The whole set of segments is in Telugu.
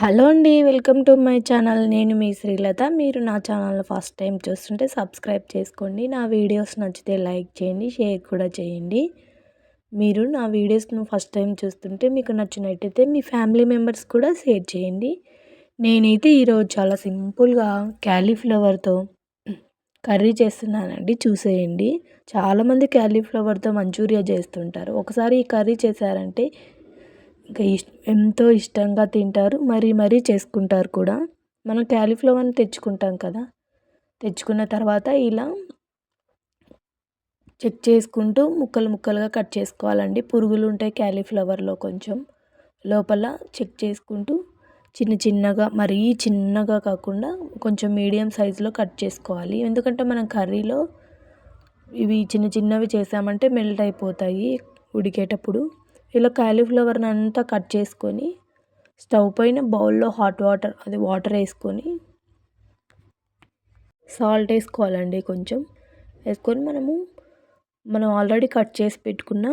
హలో అండి వెల్కమ్ టు మై ఛానల్. నేను మీ శ్రీలత. మీరు నా ఛానల్ ఫస్ట్ టైం చూస్తుంటే సబ్స్క్రైబ్ చేసుకోండి. నా వీడియోస్ నచ్చితే లైక్ చేయండి షేర్ కూడా చేయండి. మీరు నా వీడియోస్ను ఫస్ట్ టైం చూస్తుంటే మీకు నచ్చినట్టయితే మీ ఫ్యామిలీ మెంబర్స్ కూడా షేర్ చేయండి. నేనైతే ఈరోజు చాలా సింపుల్గా క్యాలీఫ్లవర్తో కర్రీ చేస్తున్నానండి. చూసేయండి. చాలామంది క్యాలీఫ్లవర్తో మంచూరియా చేస్తుంటారు. ఒకసారి ఈ కర్రీ చేశారంటే ఇంకా ఇష్ ఎంతో ఇష్టంగా తింటారు మరీ మరీ చేసుకుంటారు కూడా. మనం క్యాలీఫ్లవర్ని తెచ్చుకుంటాం కదా. తెచ్చుకున్న తర్వాత ఇలా చెక్ చేసుకుంటూ ముక్కలు ముక్కలుగా కట్ చేసుకోవాలండి. పురుగులు ఉంటాయి క్యాలీఫ్లవర్లో కొంచెం. లోపల చెక్ చేసుకుంటూ చిన్న చిన్నగా మరీ చిన్నగా కాకుండా కొంచెం మీడియం సైజులో కట్ చేసుకోవాలి. ఎందుకంటే మనం కర్రీలో ఇవి చిన్న చిన్నవి చేసామంటే మెల్ట్ అయిపోతాయి ఉడికేటప్పుడు. ఇలా క్యాలీఫ్లవర్ని అంతా కట్ చేసుకొని స్టవ్ పైన బౌల్లో హాట్ వాటర్ అది వాటర్ వేసుకొని సాల్ట్ వేసుకోవాలండి కొంచెం. వేసుకొని మనము మనం ఆల్రెడీ కట్ చేసి పెట్టుకున్న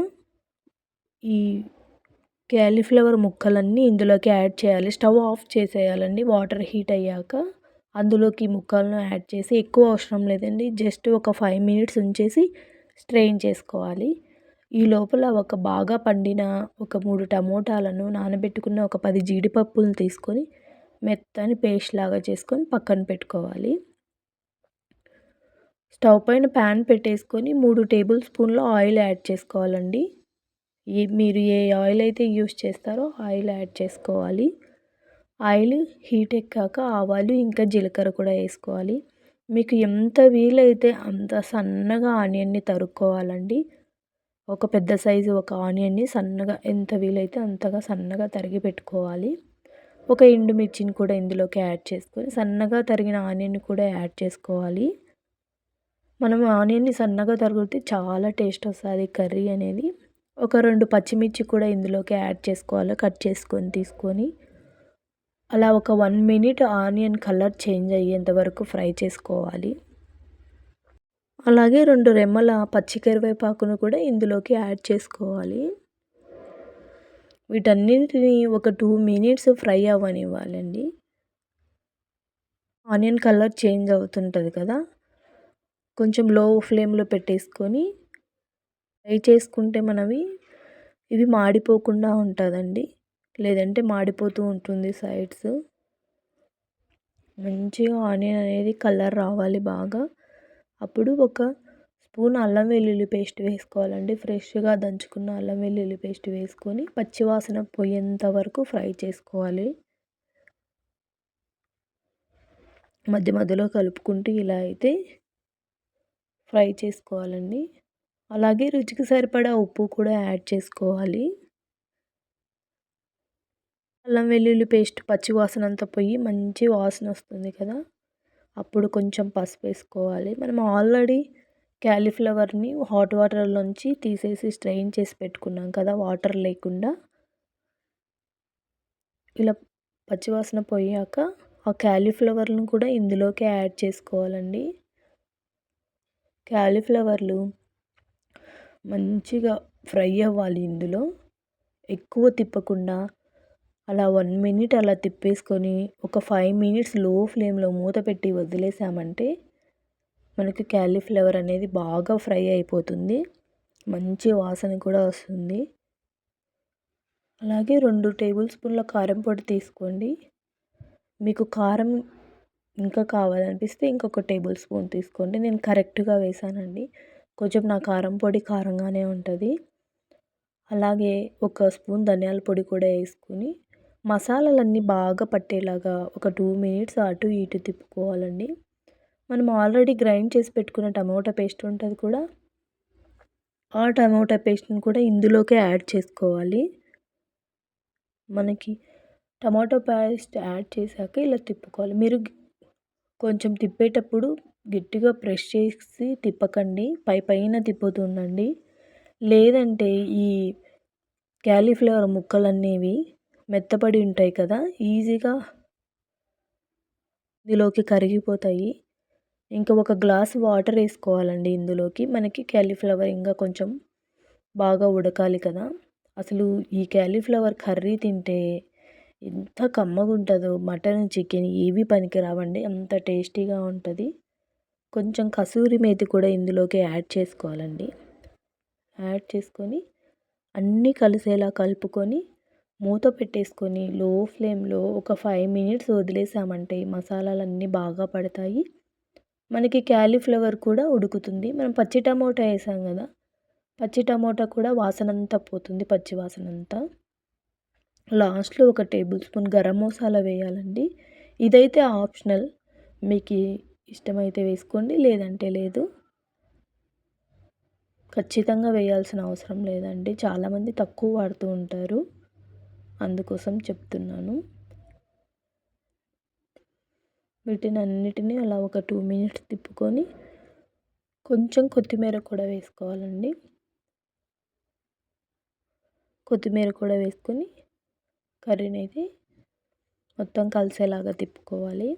ఈ క్యాలీఫ్లవర్ ముక్కలన్నీ ఇందులోకి యాడ్ చేయాలి. స్టవ్ ఆఫ్ చేసేయాలండి వాటర్ హీట్ అయ్యాక. అందులోకి ముక్కలను యాడ్ చేసి ఎక్కువ అవసరం లేదండి జస్ట్ ఒక ఫైవ్ మినిట్స్ ఉంచేసి స్ట్రెయిన్ చేసుకోవాలి. ఈ లోపల ఒక బాగా పండిన ఒక మూడు టమోటాలను నానబెట్టుకున్న ఒక పది జీడిపప్పులను తీసుకొని మెత్తని పేస్ట్ లాగా చేసుకొని పక్కన పెట్టుకోవాలి. స్టవ్ పైన ప్యాన్ పెట్టేసుకొని మూడు టేబుల్ స్పూన్ల ఆయిల్ యాడ్ చేసుకోవాలండి. ఏ మీరు ఏ ఆయిల్ అయితే యూస్ చేస్తారో ఆయిల్ యాడ్ చేసుకోవాలి. ఆయిల్ హీట్ ఎక్కాక ఆవాలు ఇంకా జీలకర్ర కూడా వేసుకోవాలి. మీకు ఎంత వీలైతే అంత సన్నగా ఆనియన్ని తరుక్కోవాలండి. ఒక పెద్ద సైజు ఒక ఆనియన్ని సన్నగా ఎంత వీలైతే అంతగా సన్నగా తరిగి పెట్టుకోవాలి. ఒక ఎండుమిర్చిని కూడా ఇందులోకి యాడ్ చేసుకొని సన్నగా తరిగిన ఆనియన్ని కూడా యాడ్ చేసుకోవాలి. మనం ఆనియన్ని సన్నగా తరిగితే చాలా టేస్ట్ వస్తుంది కర్రీ అనేది. ఒక రెండు పచ్చిమిర్చి కూడా ఇందులోకి యాడ్ చేసుకోవాలి కట్ చేసుకొని తీసుకొని. అలా ఒక one minute onion colour change అయ్యేంత వరకు ఫ్రై చేసుకోవాలి. అలాగే రెండు రెమ్మల పచ్చి కరివేపాకును కూడా ఇందులోకి యాడ్ చేసుకోవాలి. వీటన్నిటిని ఒక టూ మినిట్స్ ఫ్రై అవ్వనివ్వాలండి. ఆనియన్ కలర్ చేంజ్ అవుతుంటుంది కదా. కొంచెం లో ఫ్లేమ్లో పెట్టేసుకొని ఫ్రై చేసుకుంటే మనవి ఇవి మాడిపోకుండా ఉంటుందండి. లేదంటే మాడిపోతూ ఉంటుంది సైడ్స్. మంచిగా ఆనియన్ అనేది కలర్ రావాలి బాగా. అప్పుడు ఒక స్పూన్ అల్లం వెల్లుల్లి పేస్ట్ వేసుకోవాలండి. ఫ్రెష్గా దంచుకున్న అల్లం వెల్లుల్లి పేస్ట్ వేసుకొని పచ్చివాసన పోయేంత వరకు ఫ్రై చేసుకోవాలి. మధ్య మధ్యలో కలుపుకుంటూ ఇలా అయితే ఫ్రై చేసుకోవాలండి. అలాగే రుచికి సరిపడా ఉప్పు కూడా యాడ్ చేసుకోవాలి. అల్లం వెల్లుల్లి పేస్ట్ పచ్చి వాసన అంతా పోయి మంచి వాసన వస్తుంది కదా. అప్పుడు కొంచెం పసుపు వేసుకోవాలి మనం ఆల్రెడీ క్యాలీఫ్లవర్ని హాట్ వాటర్లోంచి తీసేసి స్ట్రెయిన్ చేసి పెట్టుకున్నాం కదా వాటర్ లేకుండా. ఇలా పచ్చివాసన పోయాక ఆ క్యాలీఫ్లవర్ను కూడా ఇందులోకి యాడ్ చేసుకోవాలండి. క్యాలీఫ్లవర్లు మంచిగా ఫ్రై అవ్వాలి ఇందులో. ఎక్కువ తిప్పకుండా అలా వన్ మినిట్ అలా తిప్పేసుకొని ఒక ఫైవ్ మినిట్స్లో ఫ్లేమ్లో మూత పెట్టి వదిలేసామంటే మనకి క్యాలీఫ్లవర్ అనేది బాగా ఫ్రై అయిపోతుంది. మంచి వాసన కూడా వస్తుంది. అలాగే రెండు టేబుల్ స్పూన్ల కారం పొడి తీసుకోండి. మీకు కారం ఇంకా కావాలనిపిస్తే ఇంకొక టేబుల్ స్పూన్ తీసుకోండి. నేను కరెక్ట్గా వేసానండి. కొంచెం నా కారం పొడి కారంగానే ఉంటుంది. అలాగే ఒక స్పూన్ ధనియాల పొడి కూడా వేసుకుని మసాలాలన్నీ బాగా పట్టేలాగా ఒక టూ మినిట్స్ అటు ఇటు తిప్పుకోవాలండి. మనం ఆల్రెడీ గ్రైండ్ చేసి పెట్టుకున్న టమోటా పేస్ట్ ఉంటుంది కూడా. ఆ టమోటా పేస్ట్ని కూడా ఇందులోకే యాడ్ చేసుకోవాలి. మనకి టమాటో పేస్ట్ యాడ్ చేశాక ఇలా తిప్పుకోవాలి. మీరు కొంచెం తిప్పేటప్పుడు గట్టిగా ప్రెస్ చేసి తిప్పకండి. పై పైన తిప్పుతుండండి. లేదంటే ఈ క్యాలీఫ్లవర్ ముక్కలు మెత్తబడి ఉంటాయి కదా ఈజీగా ఇందులోకి కరిగిపోతాయి. ఇంకా ఒక గ్లాస్ వాటర్ వేసుకోవాలండి ఇందులోకి. మనకి క్యాలీఫ్లవర్ ఇంకా కొంచెం బాగా ఉడకాలి కదా. అసలు ఈ క్యాలీఫ్లవర్ కర్రీ తింటే ఎంత కమ్మగా ఉంటుందో మటన్ చికెన్ ఏవి పనికిరావండి అంత టేస్టీగా ఉంటుంది. కొంచెం కసూరి మేతి కూడా ఇందులోకి యాడ్ చేసుకోవాలండి. యాడ్ చేసుకొని అన్నీ కలిసేలా కలుపుకొని మూత పెట్టేసుకొని లో ఫ్లేమ్లో ఒక ఫైవ్ మినిట్స్ వదిలేసామంటే మసాలాలన్నీ బాగా పడతాయి. మనకి క్యాలీఫ్లవర్ కూడా ఉడుకుతుంది. మనం పచ్చి టమోటా వేసాం కదా పచ్చి టమోటా కూడా వాసన అంతా పోతుంది పచ్చి వాసన అంతా లాస్ట్లో ఒక టేబుల్ స్పూన్ గరం మసాలా వేయాలండి. ఇదైతే ఆప్షనల్. మీకు ఇష్టమైతే వేసుకోండి లేదంటే లేదు. ఖచ్చితంగా వేయాల్సిన అవసరం లేదండి. చాలామంది తక్కువ వాడుతూ ఉంటారు. అందుకోసం చెప్తున్నాను. వీటిని అన్నిటినీ అలా ఒక టూ మినిట్స్ తిప్పుకొని కొంచెం కొత్తిమీర కూడా వేసుకోవాలండి. కొత్తిమీర కూడా వేసుకొని కర్రీని అయితే మొత్తం కలిసేలాగా తిప్పుకోవాలి.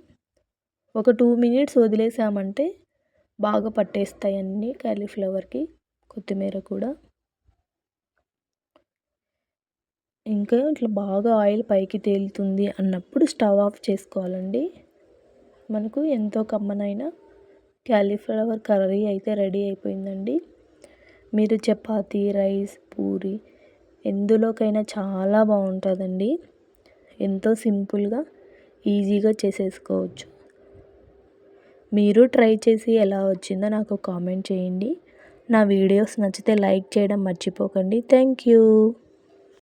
ఒక టూ మినిట్స్ వదిలేసామంటే బాగా పట్టేస్తాయి అన్నీ కాలీఫ్లవర్కి కొత్తిమీర కూడా. ఇంకా ఇట్లా బాగా ఆయిల్ పైకి తేలుతుంది అన్నప్పుడు స్టవ్ ఆఫ్ చేసుకోవాలండి. మనకు ఎంతో కమ్మనైన క్యాలీఫ్లవర్ కర్రీ అయితే రెడీ అయిపోయిందండి. మీరు చపాతి రైస్ పూరి ఎందులోకైనా చాలా బాగుంటుందండి. ఎంతో సింపుల్గా ఈజీగా చేసేసుకోవచ్చు. మీరు ట్రై చేసి ఎలా వచ్చిందో నాకు కామెంట్ చేయండి. నా వీడియోస్ నచ్చితే లైక్ చేయడం మర్చిపోకండి. Thank you.